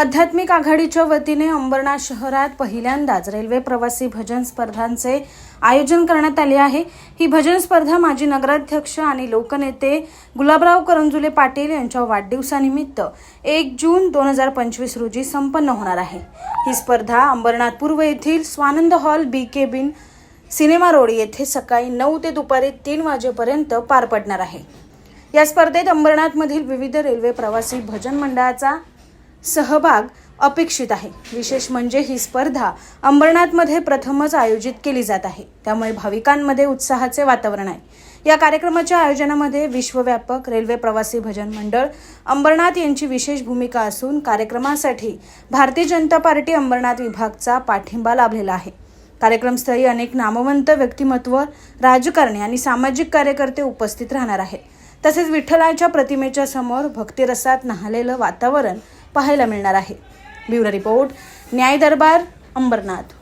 आध्यात्मिक आघाडीच्या वतीने अंबरनाथ शहरात पहिल्यांदाच रेल्वे प्रवासी भजन स्पर्धांचे आयोजन करण्यात आले आहे. ही भजन स्पर्धा माजी नगराध्यक्ष आणि लोकनेते गुलाबराव करंजुले पाटील यांच्या वाढदिवसानिमित्त एक जून दोन हजार पंचवीस रोजी संपन्न होणार आहे. ही स्पर्धा अंबरनाथ पूर्व येथील स्वानंद हॉल बी के बिन सिनेमा रोड येथे सकाळी नऊ ते दुपारी तीन वाजेपर्यंत पार पडणार आहे. या स्पर्धेत अंबरनाथमधील विविध रेल्वे प्रवासी भजन मंडळाचा सहभाग अपेक्षित आहे. विशेष म्हणजे ही स्पर्धा अंबरनाथमध्ये प्रथमच आयोजित केली जात आहे. त्यामुळे भाविकांमध्ये उत्साहाचे वातावरण आहे. या कार्यक्रमाच्या आयोजनामध्ये विश्वव्यापक रेल्वे प्रवासी भजन मंडळ अंबरनाथ यांची विशेष भूमिका असून कार्यक्रमासाठी भारतीय जनता पार्टी अंबरनाथ विभागचा पाठिंबा लाभलेला आहे. कार्यक्रमस्थळी अनेक नामवंत व्यक्तिमत्व राजकारणी आणि सामाजिक कार्यकर्ते उपस्थित राहणार आहेत. तसेच विठ्ठलाच्या प्रतिमेच्या समोर भक्तिरसात न्हालेलं वातावरण पाहायला मिळणार आहे. ब्युरो रिपोर्ट न्याय दरबार अंबरनाथ.